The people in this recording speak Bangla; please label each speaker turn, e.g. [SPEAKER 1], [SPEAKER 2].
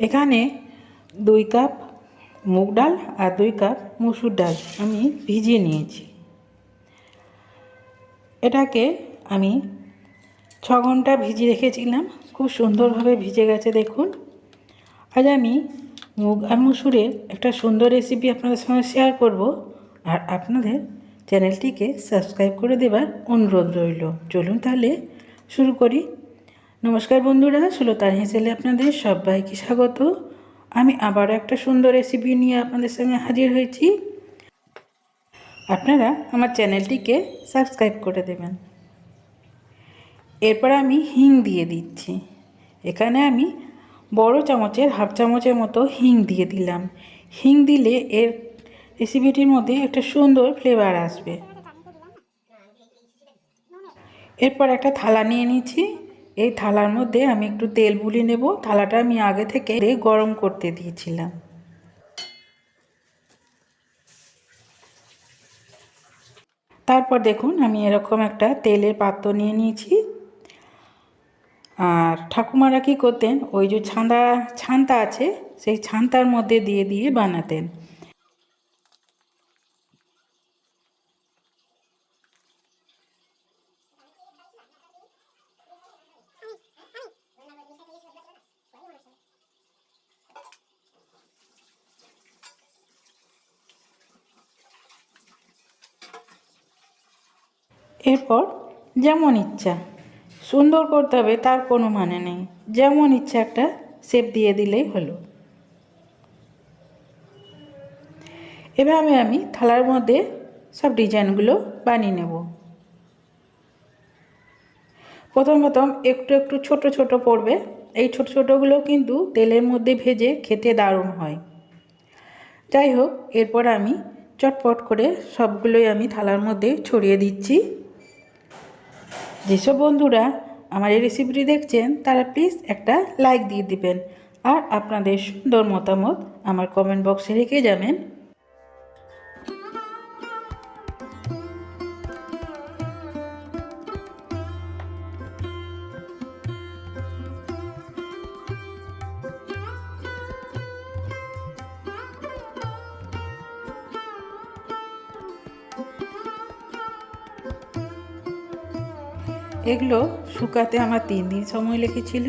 [SPEAKER 1] এখানে দুই কাপ মুগ ডাল আর দুই কাপ মুসুর ডাল আমি ভিজিয়ে নিয়েছি। এটাকে আমি ছ ঘণ্টা ভিজিয়ে রেখেছিলাম। খুব সুন্দরভাবে ভিজে গেছে দেখুন। আজ আমি মুগ আর মুসুরের একটা সুন্দর রেসিপি আপনাদের সঙ্গে শেয়ার করব আর আপনাদের চ্যানেলটিকে সাবস্ক্রাইব করে দেবার অনুরোধ রইল। চলুন তাহলে শুরু করি। নমস্কার বন্ধুরা সুলতার হেসেলে আপনাদের সবাইকে স্বাগত। আমি আবারও একটা সুন্দর রেসিপি নিয়ে আপনাদের সঙ্গে হাজির হয়েছি। আপনারা আমার চ্যানেলটিকে সাবস্ক্রাইব করে দেবেন। এরপর আমি হিং দিয়ে দিচ্ছি। এখানে আমি বড় চামচের, হাফ চামচের মতো হিং দিয়ে দিলাম। হিং দিলে এর রেসিপিটির মধ্যে একটা সুন্দর ফ্লেভার আসবে। এরপর একটা থালা নিয়ে নিচ্ছি। এই থালার মধ্যে আমি একটু তেল বুলি নেব। থালাটা আমি আগে থেকে গরম করতে দিয়েছিলাম। তারপর দেখুন আমি এরকম একটা তেলের পাত্র নিয়ে নিয়েছি। আর ঠাকুমারা কী করতেন, ওই যে ছান্দা, ছান্তা আছে, সেই ছান্তার মধ্যে দিয়ে দিয়ে বানাতেন। এরপর, যেমন ইচ্ছা। সুন্দর করতে হবে তার কোনো মানে নেই। যেমন ইচ্ছা একটা শেপ দিয়ে দিলেই হলো। এভাবে আমি থালার মধ্যে সব ডিজাইনগুলো বানিয়ে নেব। প্রথম প্রথম একটু একটু ছোট ছোট পড়বে। এই ছোট, ছোটোগুলো কিন্তু তেলের মধ্যে ভেজে খেতে দারুণ হয়। যাই হোক, এরপর আমি চটপট করে সবগুলোই আমি থালার মধ্যে ছড়িয়ে দিচ্ছি। যেসব বন্ধুরা আমার এই রেসিপিটি দেখছেন, তারা প্লিজ একটা লাইক দিয়ে দিবেন। আর আপনাদের সুন্দর মতামত আমার কমেন্ট বক্সে রেখে যাবেন। এগুলো শুকাতে আমার তিন দিন সময় লেগেছিল।